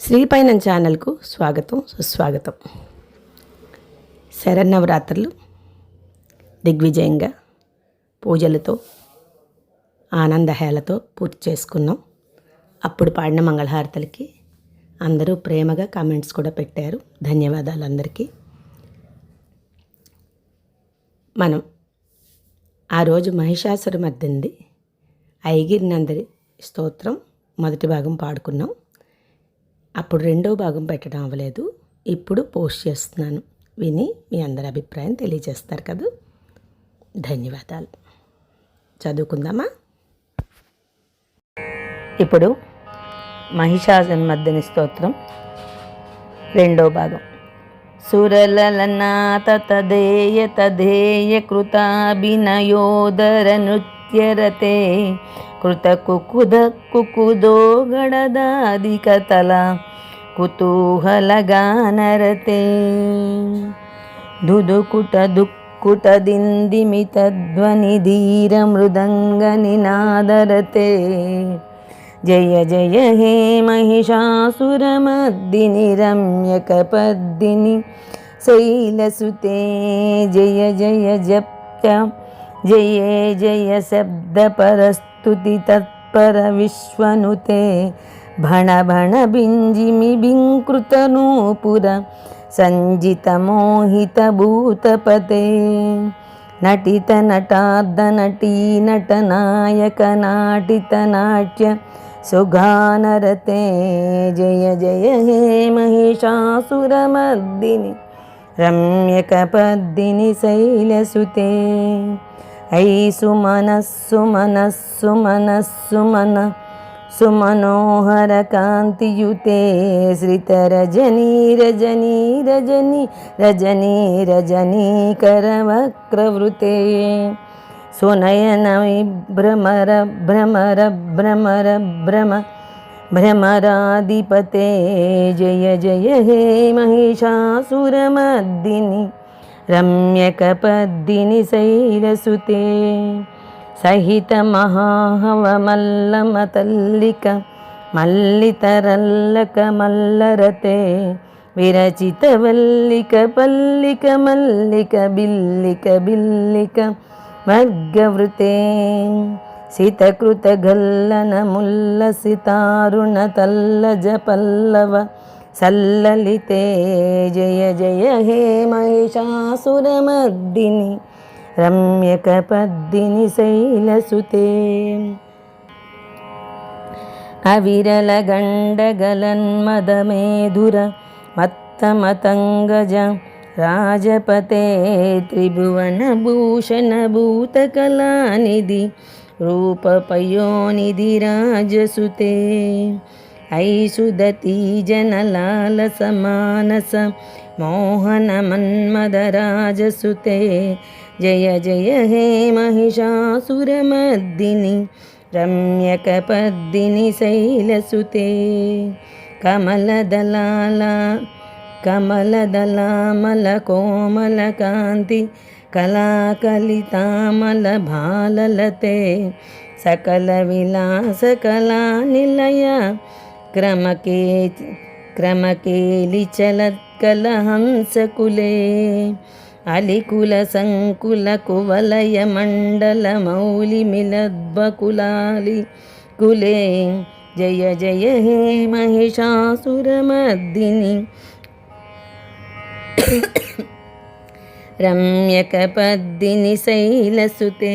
శ్రీపైనం ఛానల్కు స్వాగతం సుస్వాగతం. శరన్నవరాత్రులు దిగ్విజయంగా పూజలతో ఆనందహేళతో పూర్తి చేసుకున్నాం. అప్పుడు పాడిన మంగళహారతలకి అందరూ ప్రేమగా కామెంట్స్ కూడా పెట్టారు. ధన్యవాదాలు అందరికీ. మనం ఆ రోజు మహిషాసుర మద్దింది ఐగిరినందరి స్తోత్రం మొదటి భాగం పాడుకున్నాం. అప్పుడు రెండో భాగం పెట్టడం అవ్వలేదు. ఇప్పుడు పోస్ట్ చేస్తున్నాను. విని మీ అందరి అభిప్రాయం తెలియజేస్తారు కదా? ధన్యవాదాలు. చదువుకుందామా? ఇప్పుడు మహిషాజన్మర్దని స్తోత్రం రెండో భాగం. సురలలనాథ తదేయ తదేయ కృతాభినయోదర నృత్యరతే కృత కుకుద కుకుదో గడదాదికతల కుతూహలగానరతే దుదుకుట దుక్కుట దిందిమిత ధ్వని ధీర మృదంగ నినాదరతే జయ జయ హే మహిషాసురమద్దిని రమ్యకపద్దిని శైలసుతే జయ జయ జప్త జయ జయ శబ్దపరస్తుతి తత్పర విశ్వనుతే భణ భణ బింజిమి బింకృత నూపుర సంజిత మోహిత భూతపతే నటిత నటార్ధ నటీ నట నాయక నాటిత నాట్య సుగానరతే జయ జయ హే మహిషాసురమర్దిని రమ్యకపద్దిని శైలసుతే ఐ సుమనస్సు మనస్సు మనస్సు మన సుమనోహర కాంతియుతే శ్రితరజనీ రజనీ రజనీ రజనీ రమ్యకపద్దిని శైలసుతే సహిత మహాహవమల్లమ తల్లిక మల్లితరల్లక మల్లరతే విరచిత వల్లిక పల్లిక మల్లిక బిల్లిక బిల్లిక మర్గవృతే సితకృత గల్లన ముల్ల సితారుణ తల్లజ పల్లవ సల్లలితే జయ జయ హే మహిషాసురమర్దిని రమ్యకపద్దిని శైలసుతే. అవిరల గండగలన్మదమేధుర మత్తమతంగజ రాజపతే త్రిభువన భూషణ భూతకళానిధి రూపపయోనిధి రాజసుతే ఐసుదతీ జనలాల సమానస మోహన మన్మదరాజసుతే జయ జయ హే మహిషాసురమర్దిని క్రమకే క్రమకేలి చలత్కల హంసకులే అలికుల సంకుల కువలయ మండల మౌలి మిలద్బకులాలి కులే జయ జయ హే మహిషాసురమర్దిని రమ్యకపద్దిని శైలసుతే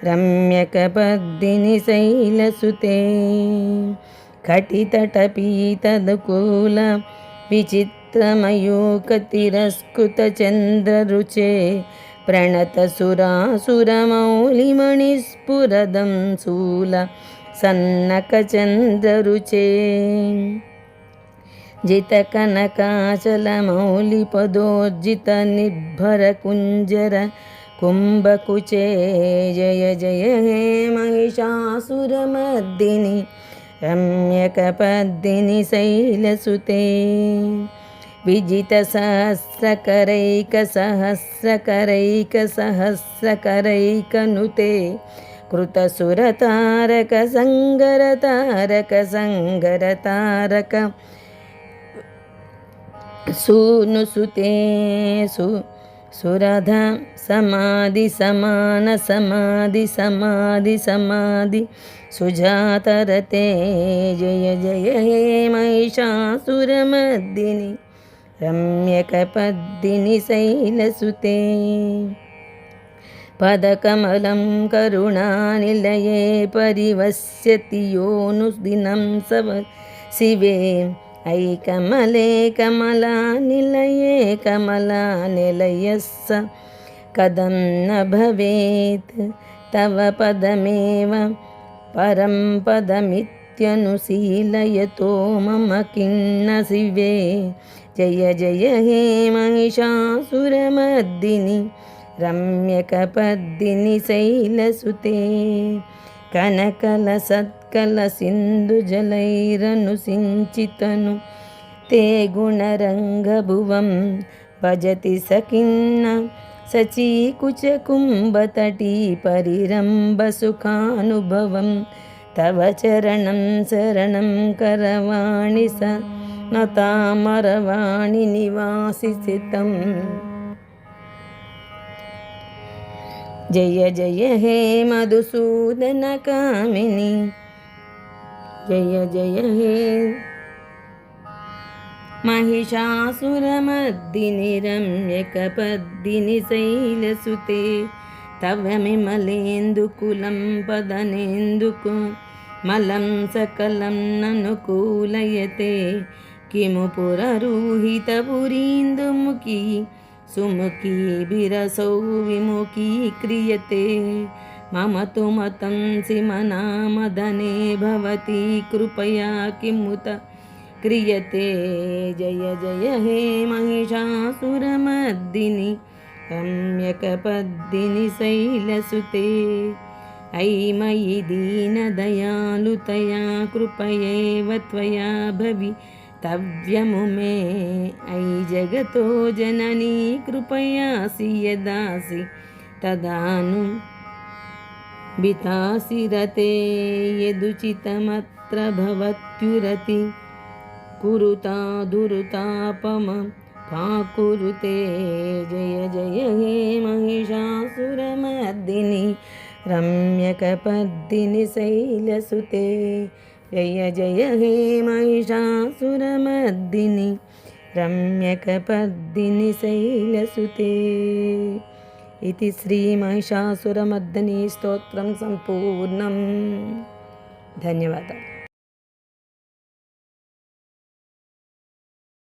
రంజిత శైల నికుంజగతే నిజ గుణభూత మహాసబరీ గణ సద్గుణ సభృత కేలితలే జయ జయ హే మహిషాసురమర్దిని రమ్యకపద్దిని శైలసుతే కటితటపీతదుకూల విచిత్రమయూకతిరస్కృత చంద్రరుచే ప్రణత సురాసురమౌలిమణిస్ఫురదం శూల సన్నక చంద్రరుచే जितकनकाचलमौलिपदोर्जितनिर्भरकुञ्जर कुम्भकुचे जय जय हे महिषासुरमर्दिनि रम्यकपद्दिनि शैलसुते। विजितसहस्रकरैकसहस्रकरैकसहस्रकरैकनुते कृतसुरतारकसङ्गरतारकसङ्गरतारक सूनुसुते सु सुरध समाधि समान समाधि समाधि समाधि। सुजातरते जय जय हे महिषासुरमर्दिनि। रम्यकपद्दिनि शैलसुते पदकमलं करुणानिलये परिवस्यति योनुदिनं सव शिवे ऐकमले कमलानिलये कमलानिलयस्स कथं न भवेत् तव पदमेव परं पदमित्यनुशीलयतो मम किं न शिवे जय जय हे महिषासुरमर्दिनि रम्यकपद्दिनि शैलसुते కనకల సత్కల సింధు జలైరను సించితను తే గుణరంగభువం భజతి సకిన్న సచీకుచకుంభతటీ పరిరంభసుఖానుభవం తవ చరణం శరణం కరవాణి స నతామరవాణి నివాసి స్థితం निवासिसितम् जय जय हे मधुसूदनकामिनि जय जय हे महिषासुरमर्दिनि रम्यकपद्दिनि शैलसुते तव मिमलेन्दुकुलं पदनेन्दुकु मलं सकलं ननुकूलयते किमु पुररुहितपुरीन्दुमुखी सुमुखी बिरसौ विमुखी क्रियते। मम तु मतं सिमनामदने भवति कृपया किमुत क्रियते। जय जय हे महिषासुरमर्दिनि रम्यकपद्दिनि शैलसुते। अयि मयि दीनदयालुतया कृपयैव त्वया भवि తవ్యము మే ఐ జగతో జననీ కృపయాసి యదాసి తదాను బితాసిరతే యదుచితమత్ర భవత్యురతి కురుతా దురుతాపమ పాకురుతే జయ జయ హే మహిషాసురమర్దిని రమ్యకపర్దిని శైలసుతే. జయ జయ హే మహిషాసురమద్దిని రమ్యకపద్దిని శైలసుతే. ఇది శ్రీ మహిషాసురమర్దిని స్తోత్రం సంపూర్ణం. ధన్యవాదాలు.